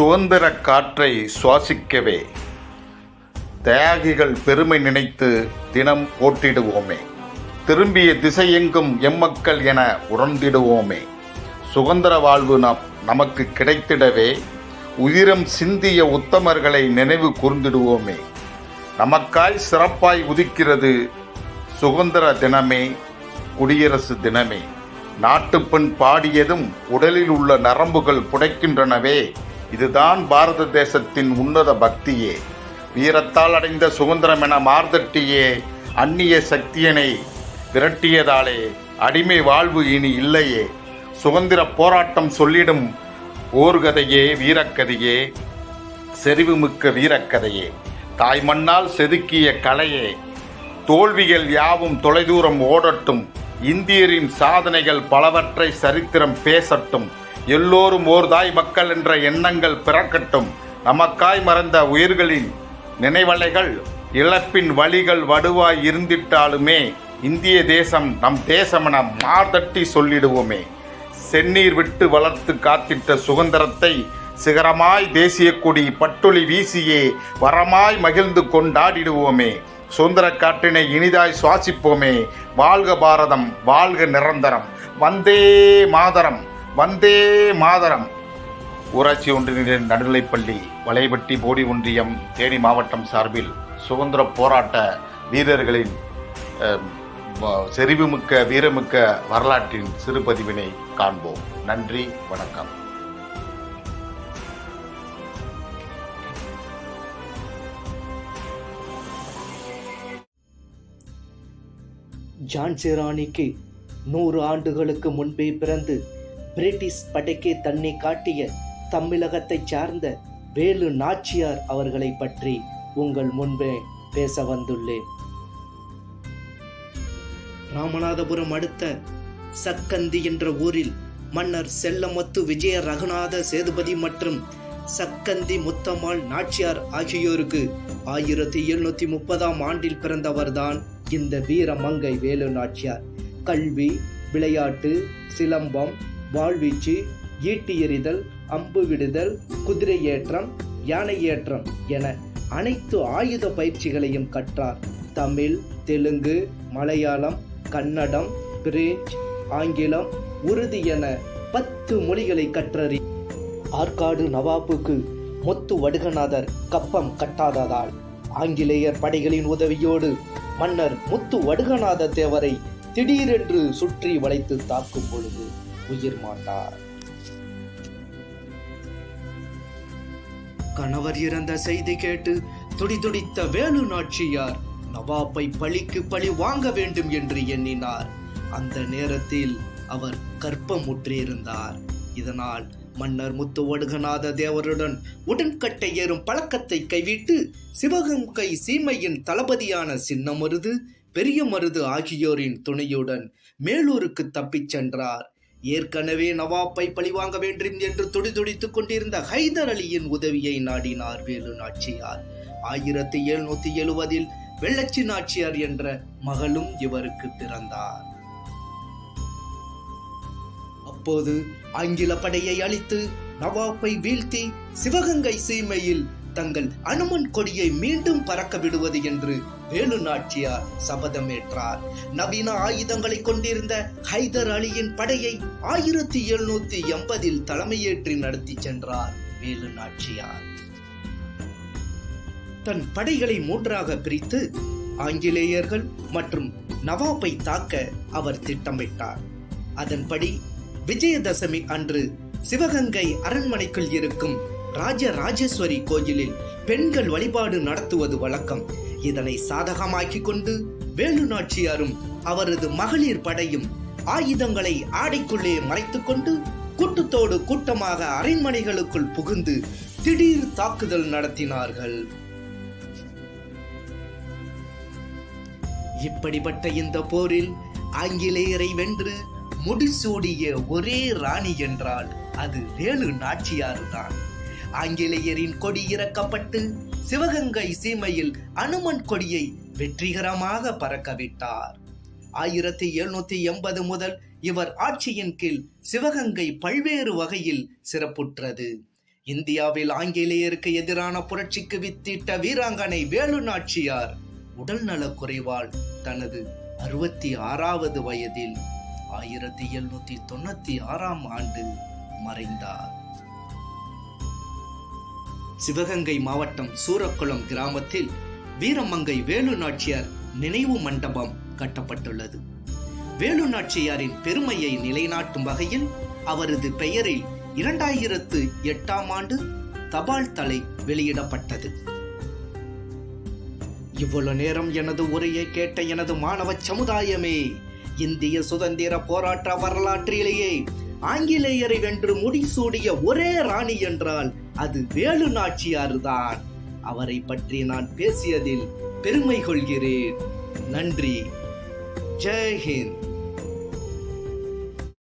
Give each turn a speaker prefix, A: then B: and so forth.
A: சுதந்திர காற்றை சுவாசிக்கவே தியாகிகள் பெருமை நினைத்து தினம் போட்டிடுவோமே. திரும்பிய திசையெங்கும் எம்மக்கள் என உணர்ந்திடுவோமே சுதந்திர வாழ்வு நம் நமக்கு கிடைத்திடவே உயிரம் சிந்திய உத்தமர்களை நினைவு கூர்ந்திடுவோமே. நமக்காய் சிறப்பாய் உதிக்கிறது சுதந்திர தினமே குடியரசு தினமே. நாட்டுப்பெண் பாடியதும் உடலில் உள்ள நரம்புகள் புடைக்கின்றனவே. இதுதான் பாரத தேசத்தின் உன்னத பக்தியே. வீரத்தால் அடைந்த சுதந்திரம் என மார்தட்டியே. அந்நிய சக்தியனை விரட்டியதாலே அடிமை வாழ்வு இனி இல்லையே. சுதந்திர போராட்டம் சொல்லிடும் ஓர்கதையே வீரக்கதையே. செறிவுமிக்க வீரக்கதையே. தாய் மண்ணால் செதுக்கிய கலையே. தோல்விகள் யாவும் தொலைதூரம் ஓடட்டும். இந்தியரின் சாதனைகள் பலவற்றை சரித்திரம் பேசட்டும். எல்லோரும் ஓர்தாய் மக்கள் என்ற எண்ணங்கள் பிறக்கட்டும். நமக்காய் மறந்த உயிர்களின் நினைவலைகள் இழப்பின் வழிகள் வடுவாய் இருந்திட்டாலுமே இந்திய தேசம் நம் தேசமென மார்தட்டி சொல்லிடுவோமே. செந்நீர் விட்டு வளர்த்து காத்திட்ட சுதந்திரத்தை சிகரமாய் தேசிய கொடி பட்டொளி வீசியே வரமாய் மகிழ்ந்து கொண்டாடிடுவோமே. சுதந்திர காற்றினை இனிதாய் சுவாசிப்போமே. வாழ்க பாரதம் வாழ்க நிரந்தரம். வந்தே மாதரம். வந்தே மாதரம். ஊராட்சி ஒன்றிய நடுநிலைப்பள்ளி வலைபட்டி போடி ஒன்றியம் தேனி மாவட்டம் சார்பில் சுதந்திர போராட்ட வீரர்களின் செறிவுமிக்க வீரமிக்க வரலாற்றின் சிறுபதிவினை காண்போம். நன்றி வணக்கம்.
B: ஜான்சி ராணிக்கு நூறு ஆண்டுகளுக்கு முன்பே பிறந்து பிரிட்டிஷ் படைக்கே தன்னை காட்டிய தமிழகத்தைச் சார்ந்த வேலு நாச்சியார் அவர்களை பற்றி உங்கள் முன்பே பேச வந்துள்ளேன். ராமநாதபுரம் அடுத்த சக்கந்தி என்ற ஊரில் மன்னர் செல்லமுத்து விஜய ரகுநாத சேதுபதி மற்றும் சக்கந்தி முத்தம்மாள் நாச்சியார் ஆகியோருக்கு ஆயிரத்தி எழுநூத்தி முப்பதாம் ஆண்டில் பிறந்தவர்தான் இந்த வீரமங்கை வேலு நாச்சியார். கல்வி விளையாட்டு சிலம்பம் வாழ்வீச்சு ஈட்டி எறிதல் அம்பு விடுதல் குதிரை ஏற்றம் யானை ஏற்றம் என அனைத்து ஆயுத பயிற்சிகளையும் கற்றார். தமிழ் தெலுங்கு மலையாளம் கன்னடம் பிரெஞ்சு ஆங்கிலம் உருது என பத்து மொழிகளை கற்றறி ஆற்காடு நவாபுக்கு முத்து வடுகநாதர் கப்பம் கட்டாததால் ஆங்கிலேயர் படைகளின் உதவியோடு மன்னர் முத்து வடுகநாத தேவரை திடீரென்று சுற்றி வளைத்து தாக்கும் பொழுது உயிர் மாட்டார். கணவர் இறந்த செய்தி கேட்டு துடிதுடித்த வேலு நாச்சியார் நவாப்பை பழிக்கு பழி வாங்க வேண்டும் என்று எண்ணினார். அந்த நேரத்தில் அவர் கற்பமுற்றிருந்தார் இதனால் மன்னர் முத்து ஒடுகநாத தேவருடன் உடன்கட்டை ஏறும் பழக்கத்தை கைவிட்டு சிவகங்கை சீமையின் தளபதியான சின்ன மருது பெரிய மருது ஆகியோரின் துணையுடன் மேலூருக்கு தப்பிச் சென்றார். ஏற்கனவே நவாப்பை பழிவாங்க வேண்டும் என்று துடிதுடித்துக் கொண்டிருந்த ஹைதர் அலியின் உதவியை நாடினார் வேலு நாச்சியார். ஆயிரத்தி எழுநூத்தி எழுவதில் வெள்ளச்சி நாச்சியார் என்ற மகளும் இவருக்கு பிறந்தார். அப்போது ஆங்கில படையை அழித்து நவாப்பை வீழ்த்தி சிவகங்கை சீமையில் தங்கள் அனுமன் கொடியை மீண்டும் பறக்க விடுவது என்று வேலு நாச்சியார் சபதமேற்றார். நவீன ஆயுதங்களை கொண்டிருந்த ஹைதர் அலியின் படையை ஆயிரத்தி எழுநூத்தி எண்பதில் தலைமையேற்றி நடத்தி சென்றார் வேலு நாச்சியார் தன் படைகளை மூன்றாக பிரித்து ஆங்கிலேயர்கள் மற்றும் நவாப்பை தாக்க அவர் திட்டமிட்டார். அதன்படி விஜயதசமி அன்று சிவகங்கை அரண்மனைக்குள் இருக்கும் ராஜராஜேஸ்வரி கோயிலில் பெண்கள் வழிபாடு நடத்துவது வழக்கம். இதனை சாதகமாக்கிக் கொண்டு வேலு நாச்சியாரும் அவரது மகளிர் படையும் ஆயுதங்களை ஆடைக்குள்ளே மறைத்துக் கொண்டு கூட்டத்தோடு கூட்டமாக அரண்மனைகளுக்குள் புகுந்து திடீர் தாக்குதல் நடத்தினார்கள். இப்படிப்பட்ட இந்த போரில் ஆங்கிலேயரை வென்று முடிசூடிய ஒரே ராணி என்றால் அது வேலு நாச்சியார் தான் ஆங்கிலேயரின் கொடி இறக்கப்பட்டு சிவகங்கை சீமையில் அனுமன் கொடியை வெற்றிகரமாக பறக்கவிட்டார். ஆயிரத்தி எழுநூத்தி எண்பது முதல் இவர் ஆட்சியின் கீழ் சிவகங்கை பல்வேறு வகையில் சிறப்புற்றது. இந்தியாவில் ஆங்கிலேயருக்கு எதிரான புரட்சிக்கு வித்திட்ட வீராங்கனை வேலு நாச்சியார் உடல் நலக்குறைவால் தனது அறுபத்தி ஆறாவது வயதில் ஆயிரத்தி எழுநூத்தி தொண்ணூத்தி ஆறாம் ஆண்டு மறைந்தார். சிவகங்கை மாவட்டம் சூரக்குளம் கிராமத்தில் வீரமங்கை வேலு நாச்சியார் நினைவு மண்டபம் கட்டப்பட்டுள்ளது. வேலு நாச்சியாரின் பெருமையை நிலைநாட்டும் வகையில் அவரது பெயரில் இரண்டாயிரத்து எட்டாம் ஆண்டு தபால் தலை வெளியிடப்பட்டது. இவ்வளவு நேரம் எனது உரையை கேட்ட எனது மாணவ சமுதாயமே இந்திய சுதந்திர போராட்ட வரலாற்றிலேயே ஆங்கிலேயரை வென்று முடிசூடிய ஒரே ராணி என்றால் அது வேலு நாச்சியார் தான் அவரை பற்றி நான் பேசியதில் பெருமை கொள்கிறேன். நன்றி. ஜெய்ஹிந்த்